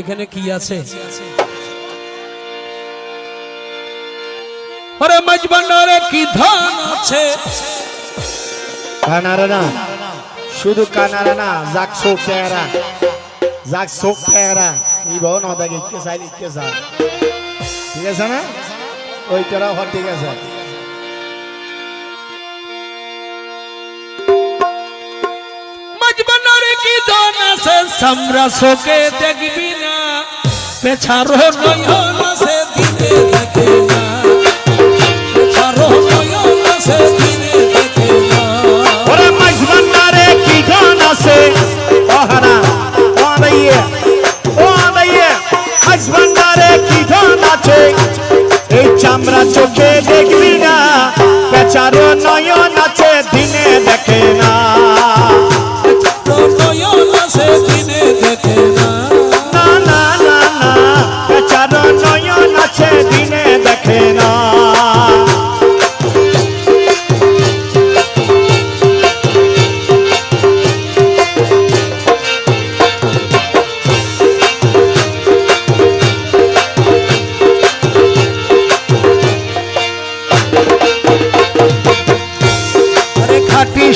এখানে কি আছে? আরে মাঝবান্ডারে কি ধান আছে? কানারা না শুধু কানারা না যাক চোখ চেহারা যাক চোখ চেহারা। এই ভাও না দেখে ইচ্ছে চাই ইচ্ছে চাই। ঠিক আছে না? ওই তোরা হর ঠিক আছে। মাঝবান্ডারে কি ধান আছে? সামরা শোকে দেখবি না পেছারো নয়ন আছে দিনে দেখে না পেছারো নয়ন আছে দিনে দেখে না ওরে মাঝবান্ডারে কি গান আছে ওহানা ও আদাইয়ে ও আদাইয়ে মাঝবান্ডারে কি গান আছে এই চামড়া চোখে দেখবি না বেচারো নয়ন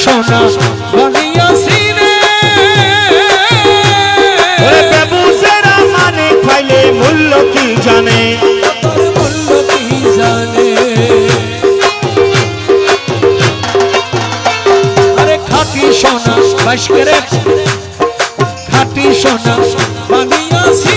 সোনা। বানিয়াছি রে। ওরে বেবুসেরা মানে খাইলে মূল্য কি জানে? মূল্য কি জানে আরে খাটি সোনা বাস করে খাটি সোনা বানিয়াছি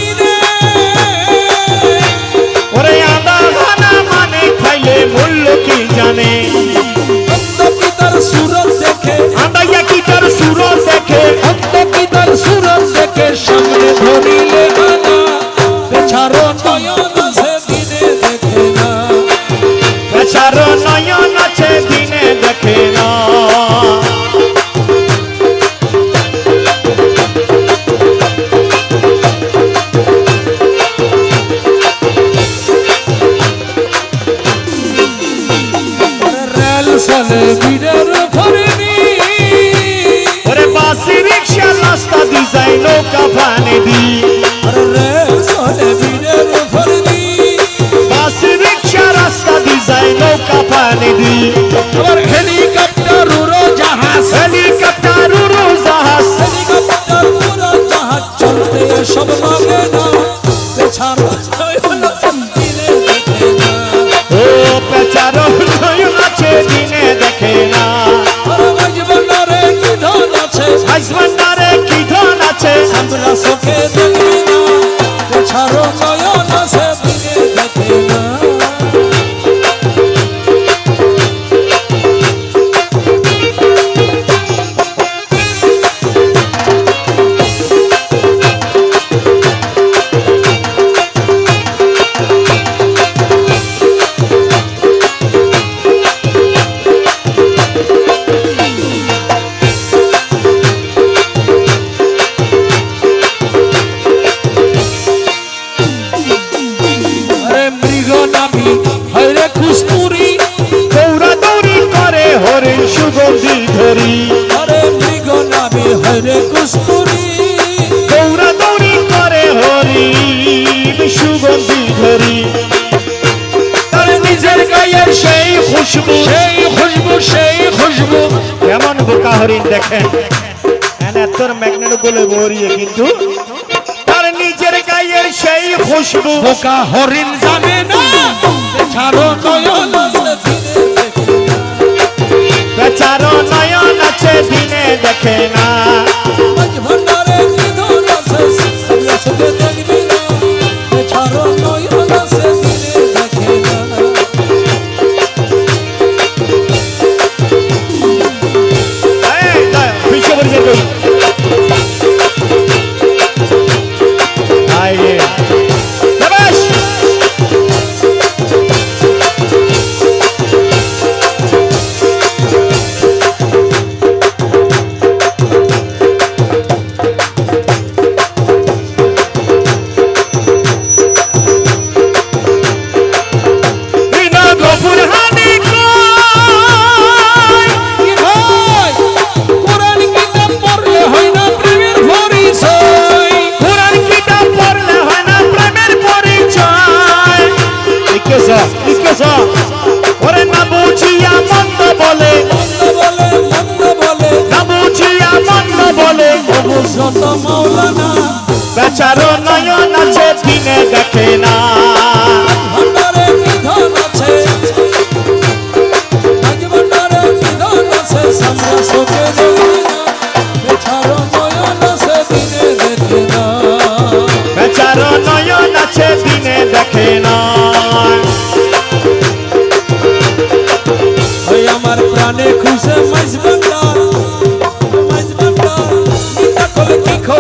নৌকা ফানে সুগন্ধি তার নিজের গায়ের সেই খুশবু সেই খুশবু সেই খুশবু। কেমন বোকা হরিণ দেখেন। এনে তোর ম্যাগনেট বলে কিন্তু। তার নিজের গায়ের সেই খুশবু। বোকা হরিণ জানে না ছাড়ো নয়ন। ছোট মৌলানা। বেচারো নয়ন আছে দিনে দেখে না। ভণ্ডারে নিধন আছে? ভণ্ডারে নিধন আছে? সামরা শোকে দেখে না। আমার প্রাণে খুশে মাঝবা